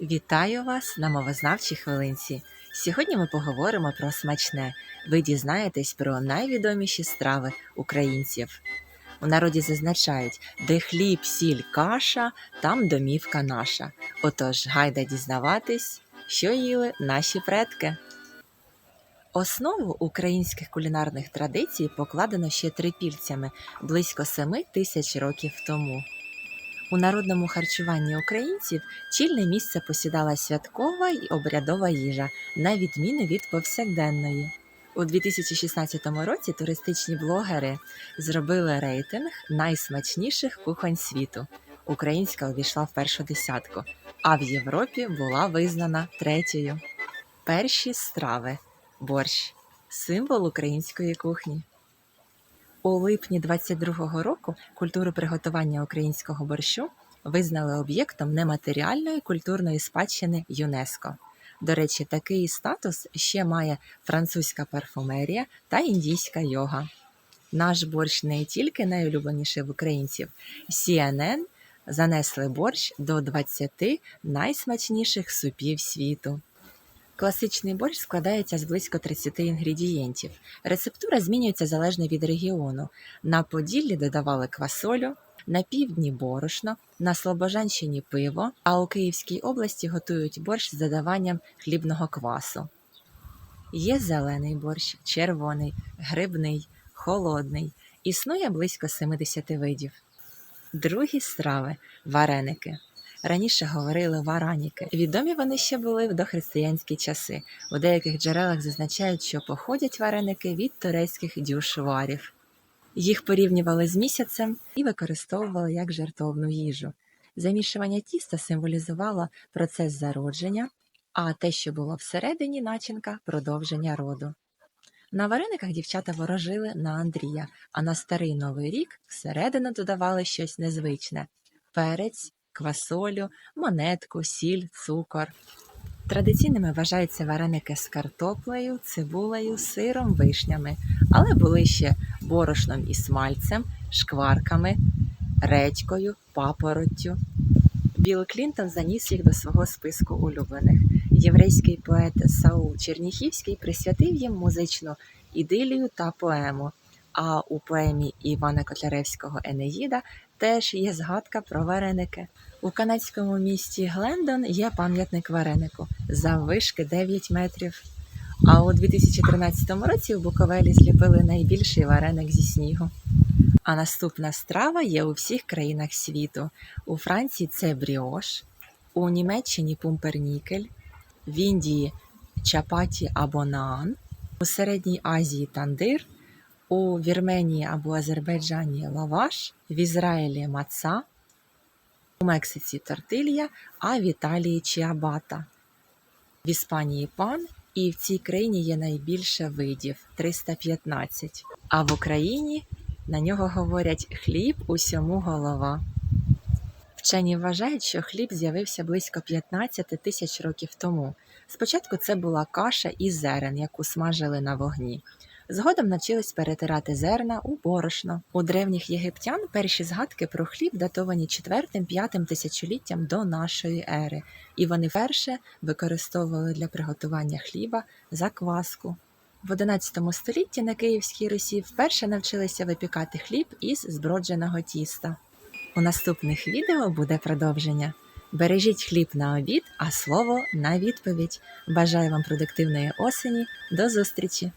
Вітаю вас на мовознавчій хвилинці. Сьогодні ми поговоримо про смачне. Ви дізнаєтесь про найвідоміші страви українців. У народі зазначають, де хліб, сіль, каша, там домівка наша. Отож, гайда дізнаватись, що їли наші предки. Основу українських кулінарних традицій покладено ще трипільцями близько семи тисяч років тому. У народному харчуванні українців чільне місце посідала святкова й обрядова їжа, на відміну від повсякденної. У 2016 році туристичні блогери зробили рейтинг найсмачніших кухонь світу. Українська увійшла в першу десятку, а в Європі була визнана третьою. Перші страви борщ символ української кухні. У липні 22-го року культуру приготування українського борщу визнали об'єктом нематеріальної культурної спадщини ЮНЕСКО. До речі, такий статус ще має французька парфумерія та індійська йога. Наш борщ не тільки найулюбленіший в українців. CNN занесли борщ до 20 найсмачніших супів світу. Класичний борщ складається з близько 30 інгредієнтів. Рецептура змінюється залежно від регіону. На Поділлі додавали квасолю, на півдні борошно, на Слобожанщині пиво, а у Київській області готують борщ з додаванням хлібного квасу. Є зелений борщ, червоний, грибний, холодний. Існує близько 70 видів. Другі страви вареники. Раніше говорили вараніки. Відомі вони ще були в дохристиянські часи. У деяких джерелах зазначають, що походять вареники від турецьких дюшварів. Їх порівнювали з місяцем і використовували як жертовну їжу. Замішування тіста символізувало процес зародження, а те, що було всередині начинка продовження роду. На варениках дівчата ворожили на Андрія, а на старий новий рік всередину додавали щось незвичне перець, квасолю, монетку, сіль, цукор. Традиційними вважаються вареники з картоплею, цибулею, сиром, вишнями, але були ще борошном і смальцем, шкварками, редькою, папороттю. Білл Клінтон заніс їх до свого списку улюблених. Єврейський поет Саул Черніхівський присвятив їм музичну ідилію та поему. А у поемі Івана Котляревського Енеїда теж є згадка про вареники. У канадському місті Глендон є пам'ятник варенику заввишки 9 метрів. А у 2013 році у Буковелі зліпили найбільший вареник зі снігу. А наступна страва є у всіх країнах світу. У Франції це бріош, у Німеччині пумпернікель, в Індії чапаті або наан, у Середній Азії тандир, у Вірменії або Азербайджані лаваш, в Ізраїлі маца, у Мексиці тортилья, а в Італії чіабата. В Іспанії пан, і в цій країні є найбільше видів 315. А в Україні на нього говорять хліб усьому голова. Вчені вважають, що хліб з'явився близько 15 тисяч років тому. Спочатку це була каша із зерен, яку смажили на вогні. Згодом навчились перетирати зерна у борошно. У древніх єгиптян перші згадки про хліб датовані 4-5 тисячоліттям до нашої ери, і вони вперше використовували для приготування хліба закваску. В 11 столітті на Київській Русі вперше навчилися випікати хліб із збродженого тіста. У наступних відео буде продовження. Бережіть хліб на обід, а слово на відповідь. Бажаю вам продуктивної осені. До зустрічі!